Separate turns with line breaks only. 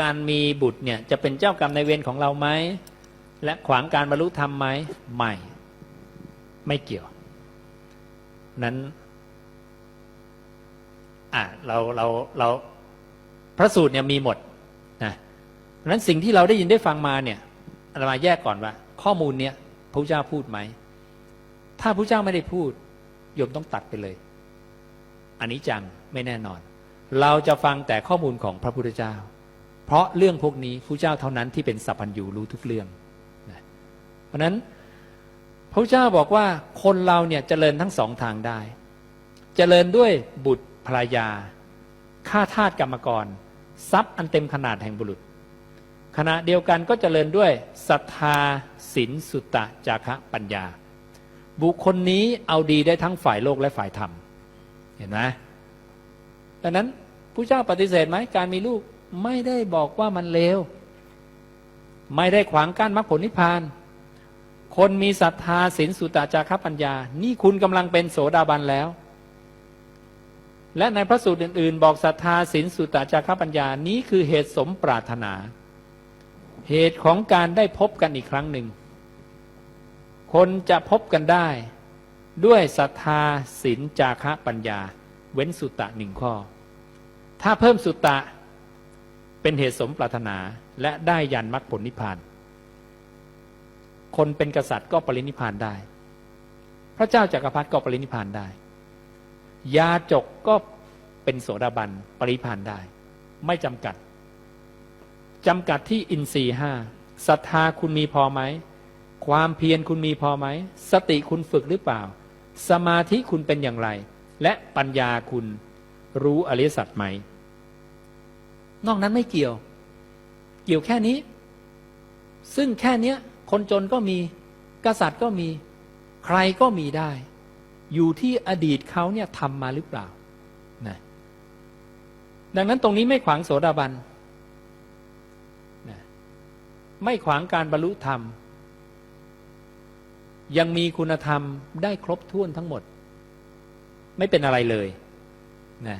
การมีบุตรเนี่ยจะเป็นเจ้ากรรมในเวรของเราไหมและขวางการบรรลุธรรมไหมไม่ ไม่เกี่ยว นั้นอะเราเราเราพระสูตรเนี่ยมีหมดนะนั้นสิ่งที่เราได้ยินได้ฟังมาเนี่ยเรามาแยกก่อนว่า ข้อมูลเนี่ยพระเจ้าพูดไหม ถ้าพระเจ้าไม่ได้พูดโยมต้องตัดไปเลย อันนี้จังไม่แน่นอน เราจะฟังแต่ข้อมูลของพระพุทธเจ้า เพราะเรื่องพวกนี้พระเจ้าเท่านั้นที่เป็นสัพพัญญูรู้ทุกเรื่องนะเพราะนั้นพระเจ้าบอกว่าคนเราเนี่ยเจริญทั้งสองทางได้เจริญด้วยบุตรภรรยาข้าทาสกรรมกร ทรัพย์อันเต็มขนาดแห่งบุรุษ ขณะเดียวกันก็เจริญด้วยศรัทธาศีลสุตตะจาคะปัญญา บุคคลนี้เอาดีได้ทั้งฝ่ายโลกและฝ่ายธรรม เห็นไหมดังนั้นผู้เจ้าปฏิเสธไหมการมีลูก ไม่ได้บอกว่ามันเลวไม่ได้ขวางกั้นมรรคผลนิพพาน คนมีศรัทธาศีลสุตตะจาคปัญญา นี่คุณกำลังเป็นโสดาบันแล้ว และในพระสูตรอื่น ๆ บอกศรัทธาศีลสุตตะจาคปัญญานี้คือเหตุสมปรารถนา เหตุของการได้พบกันอีกครั้งหนึ่ง คนจะพบกันได้ ด้วยศรัทธาศีลจาคะปัญญา เว้นสุตตะหนึ่งข้อ ถ้าเพิ่มสุตตะ เป็นเหตุสมปรารถนาและได้ยันมรรคผลนิพพาน คนเป็นกษัตริย์ก็ปรินิพพานได้ พระเจ้าจากักรพรรดิก็ปรินิพพานได้ ยาจกก็เป็นโสดาบันปรินิพพานได้ ไม่จำกัดจำกัดที่อินทรีย์ห้าศรัทธาคุณมีพอไหม ความเพียรคุณมีพอไหม สติคุณฝึกหรือเปล่า สมาธิคุณเป็นอย่างไร และปัญญาคุณรู้อริสัจไหม นอกนั้นไม่เกี่ยว เกี่ยวแค่นี้ ซึ่งแค่เนี้ย คนจนก็มี กษัตริย์ก็มี ใครก็มีได้ อยู่ที่อดีตเขาเนี่ยทำมาหรือเปล่านะดังนั้นตรงนี้ไม่ขวางโสดาบันนะไม่ขวางการบรรลุธรรม ยังมีคุณธรรมได้ครบถ้วนทั้งหมด ไม่เป็นอะไรเลยนะ